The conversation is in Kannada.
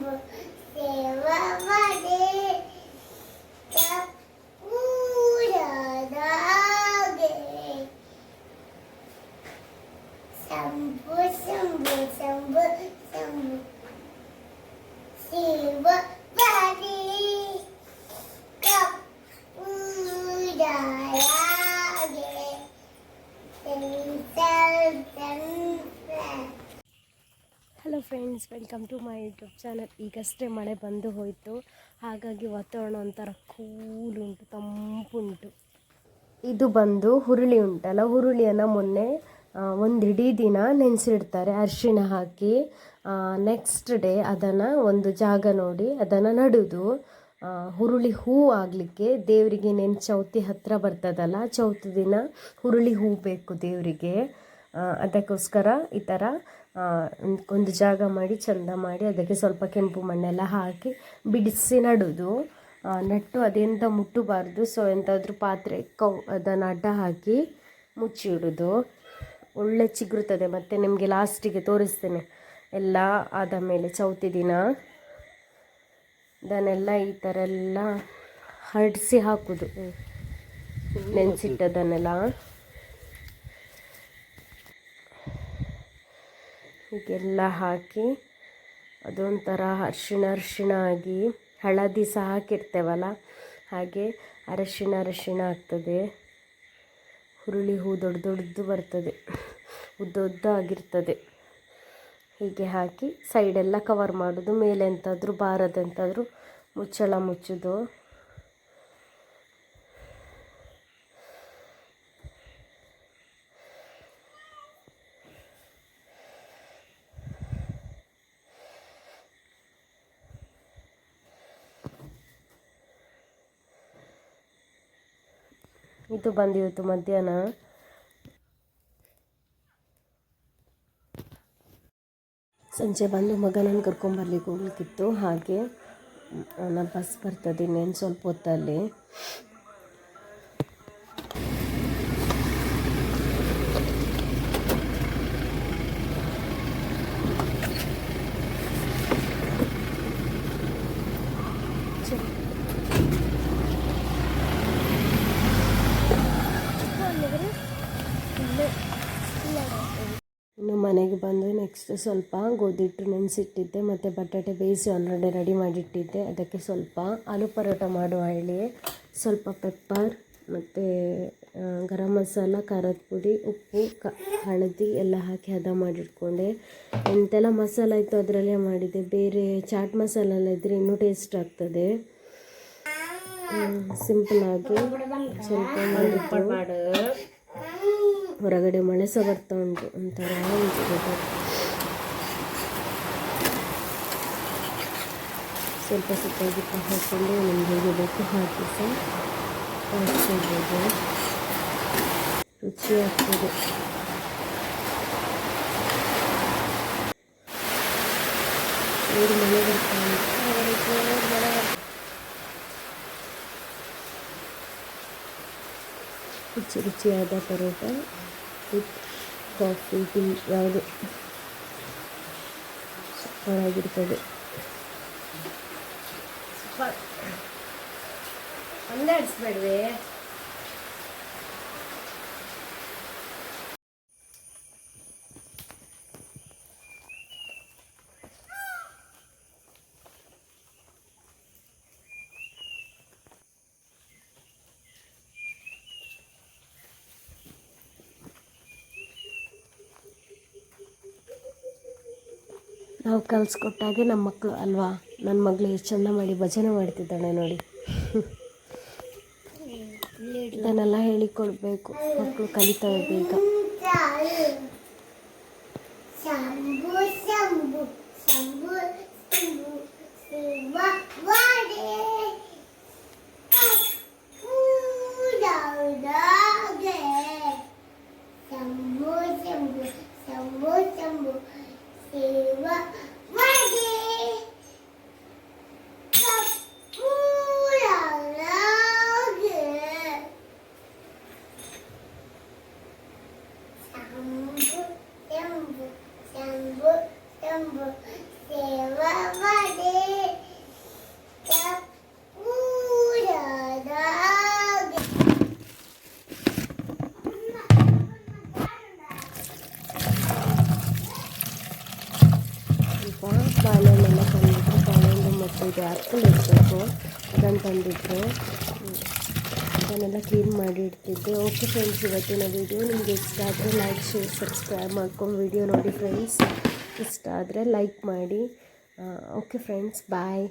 But. Hello friends welcome to my YouTube channel ಈಗಷ್ಟೇ ಮಳೆ ಬಂದು ಹೋಯಿತು. ಹಾಗಾಗಿ ವಾತಾವರಣ ಒಂಥರ ಕೂಲ್ ಉಂಟು ತಂಪುಂಟು ಇದು ಬಂದು ಹುರುಳಿ ಉಂಟಲ್ಲ, ಹುರುಳಿಯನ್ನು ಮೊನ್ನೆ ಒಂದು ಇಡೀ ದಿನ ನೆನೆಸಿಡ್ತಾರೆ, ಅರಿಶಿಣ ಹಾಕಿ. ನೆಕ್ಸ್ಟ್ ಡೇ ಅದನ್ನು ಒಂದು ಜಾಗ ನೋಡಿ, ಅದನ್ನು ನಡೆದು. ಹುರುಳಿ ಹೂ ಆಗಲಿಕ್ಕೆ ದೇವರಿಗೆ ನೆನ್ ಚೌತಿ ಹತ್ತಿರ ಬರ್ತದಲ್ಲ, ಚೌತಿ ದಿನ ಹುರುಳಿ ಹೂ ಬೇಕು ದೇವರಿಗೆ. ಅದಕ್ಕೋಸ್ಕರ ಈ ಥರ ಒಂದು ಜಾಗ ಮಾಡಿ ಚಂದ ಮಾಡಿ ಅದಕ್ಕೆ ಸ್ವಲ್ಪ ಕೆಂಪು ಮಣ್ಣೆಲ್ಲ ಹಾಕಿ ಬಿಡಿಸಿ ನಡುವುದು ಆ, ನೆಟ್ಟು ಅದೆಂತ ಮುಟ್ಟಬಾರ್ದು. ಸೊ ಎಂಥಾದ್ರೂ ಪಾತ್ರೆ ಕೌ ಅದನ್ನು ಅಡ್ಡ ಹಾಕಿ ಮುಚ್ಚಿ ಇಡೋದು. ಒಳ್ಳೆ ಚಿಗುರುತ್ತದೆ ಮತ್ತು ನಿಮಗೆ ಲಾಸ್ಟಿಗೆ ತೋರಿಸ್ತೇನೆ. ಎಲ್ಲ ಆದ ಮೇಲೆ ಚೌತಿ ದಿನ. ಅದನ್ನೆಲ್ಲ ಈ ಥರ ಎಲ್ಲ ಹರಡಿಸಿ ಹಾಕೋದು. ನೆನೆಸಿಟ್ಟದನ್ನೆಲ್ಲ. ಹೀಗೆಲ್ಲ ಹಾಕಿ ಅದೊಂಥರ ಅರಿಶಿಣ ಅರಿಶಿಣ ಆಗಿ ಹಳದಿ ಸಹ ಹಾಕಿರ್ತೇವಲ್ಲ, ಹಾಗೆ ಅರಶಿಣ ಅರಶಿಣ ಆಗ್ತದೆ. ಹುರುಳಿ ಹೂ ದೊಡ್ಡ ದೊಡ್ಡದು ಬರ್ತದೆ, ಉದ್ದ ಆಗಿರ್ತದೆ. ಹೀಗೆ ಹಾಕಿ ಸೈಡೆಲ್ಲ ಕವರ್ ಮಾಡೋದು, ಮೇಲೆ ಎಂತಾದರೂ ಬಾರದೆಂತಾದರೂ ಮುಚ್ಚಳ ಮುಚ್ಚೋದು. ಇದು ಬಂದಿವತ್ತು ಮಧ್ಯಾಹ್ನ. ಸಂಜೆ ಬಂದು ಮಗನನ್ನು ಕರ್ಕೊಂಬರ್ಲಿಕ್ಕೆ ಹೋಗ್ಲಿಕ್ಕಿತ್ತು. ಹಾಗೆ ನಾನು ಬಸ್ ಬರ್ತದೆ ಇನ್ನೇನು ಸ್ವಲ್ಪ ಹೊತ್ತಲ್ಲಿ ಇನ್ನು ಮನೆಗೆ ಬಂದು ನೆಕ್ಸ್ಟ್ ಸ್ವಲ್ಪ ಗೋಧಿ ಹಿಟ್ಟು ನೆನೆಸಿಟ್ಟಿದ್ದೆ, ಮತ್ತು ಬಟಾಟೆ ಬೇಯಿಸಿ ಆಲ್ರೆಡಿ ರೆಡಿ ಮಾಡಿಟ್ಟಿದ್ದೆ. ಅದಕ್ಕೆ ಸ್ವಲ್ಪ ಆಲೂ ಪರೋಟ ಮಾಡುವ ಹೇಳಿ. ಸ್ವಲ್ಪ ಪೆಪ್ಪರ್ ಮತ್ತು ಗರಂ ಮಸಾಲ, ಖಾರದ ಪುಡಿ, ಉಪ್ಪು, ಕ, ಹಳದಿ ಎಲ್ಲ ಹಾಕಿ ಹದ ಮಾಡಿಟ್ಕೊಂಡೆ. ಎಂತೆಲ್ಲ ಮಸಾಲ ಇತ್ತು ಅದರಲ್ಲೇ ಮಾಡಿದೆ. ಬೇರೆ ಚಾಟ್ ಮಸಾಲ ಎಲ್ಲ ಇದ್ದರೆ ಇನ್ನೂ ಟೇಸ್ಟ್ ಆಗ್ತದೆ. ಸಿಂಪಲ್ ಆಗಿ ಸ್ವಲ್ಪ ಮಾಡಿದ್ದು. ಹೊರಗಡೆ ಮಳೆ ಸಹ ಬರ್ತಾ ಉಂಟು ಒಂಥರ ಅನಿಸ್ಬೋದು. ಸ್ವಲ್ಪ ಸ್ವಲ್ಪ ದಿಪ್ಪ ಹಾಕ್ಕೊಂಡು ನಿಮ್ಗೆ ಹೇಗೆ ಬೇಕು ಹಾಕಿ ಸಹ ಹಾಕ್ಕೊಳ್ಬೋದು ರುಚಿ ಆಗ್ತದೆ. ಉಂಟು. ರುಚಿ ರುಚಿಯಾದ ಪರೋಟ. ವಿತ್ ಕಾಫಿ ಟೀ ಯಾವುದು ಸೂಪರಾಗಿರ್ತದೆ ಒಂದಾಡಿಸ್ಬೇಡ್ವೆ ನಾವು ಕಲಿಸ್ಕೊಟ್ಟಾಗೆ ನಮ್ಮ ಮಕ್ಕಳು ಅಲ್ವಾ ನನ್ನ ಮಗಳು ಎಷ್ಟು ಚಂದ ಮಾಡಿ ಭಜನೆ ಮಾಡ್ತಿದ್ದಾಳೆ ನೋಡಿ ಇದನ್ನೆಲ್ಲ ಹೇಳಿಕೊಡ್ಬೇಕು ಮಕ್ಕಳು ಕಲಿತಾವೆ ಬೇಗ ಶಂಭು ಶಿವ ವಾಡೆ ಕಪ್ಪೂರದಾಗೆ ಶಂಭು ಶಂಭು ಶಂಭು ಶಂಭು ಶಿವ ವಾಡೆ ಕಪ್ಪೂರದಾಗೆ ಶಂಭು ಶಂಭು ಶಂಭು ಶಂಭು ಸೇವ ಮಾಡಿ ಕಪ್ಪೂರದಾಗೆ ಸ್ವಲ್ಪ ಬಾಳೆಹಣ್ಣೆಲ್ಲ ತಂದಿದ್ರು. ಬಾಳೆಹಣ್ಣು ಮತ್ತು ಇದು ಆ್ಯಪಲ್ ಇರಬೇಕು. ಅದನ್ನು ತಂದಿದ್ರು. ಅದನ್ನೆಲ್ಲ ಕ್ಲೀನ್ ಮಾಡಿ ಇಡ್ತಿದ್ದೆ ಓಕೆ ಫ್ರೆಂಡ್ಸ್, ಇವತ್ತಿನ ವಿಡಿಯೋ ನಿಮಗೆ ಇಷ್ಟ ಆದರೆ ಲೈಕ್, ಶೇರ್, ಸಬ್ಸ್ಕ್ರೈಬ್ ಮಾಡ್ಕೊಂಡು ವಿಡಿಯೋ ನೋಡಿ ಫ್ರೆಂಡ್ಸ್. ಇಷ್ಟ ಆದರೆ ಲೈಕ್ ಮಾಡಿ. Okay friends, bye.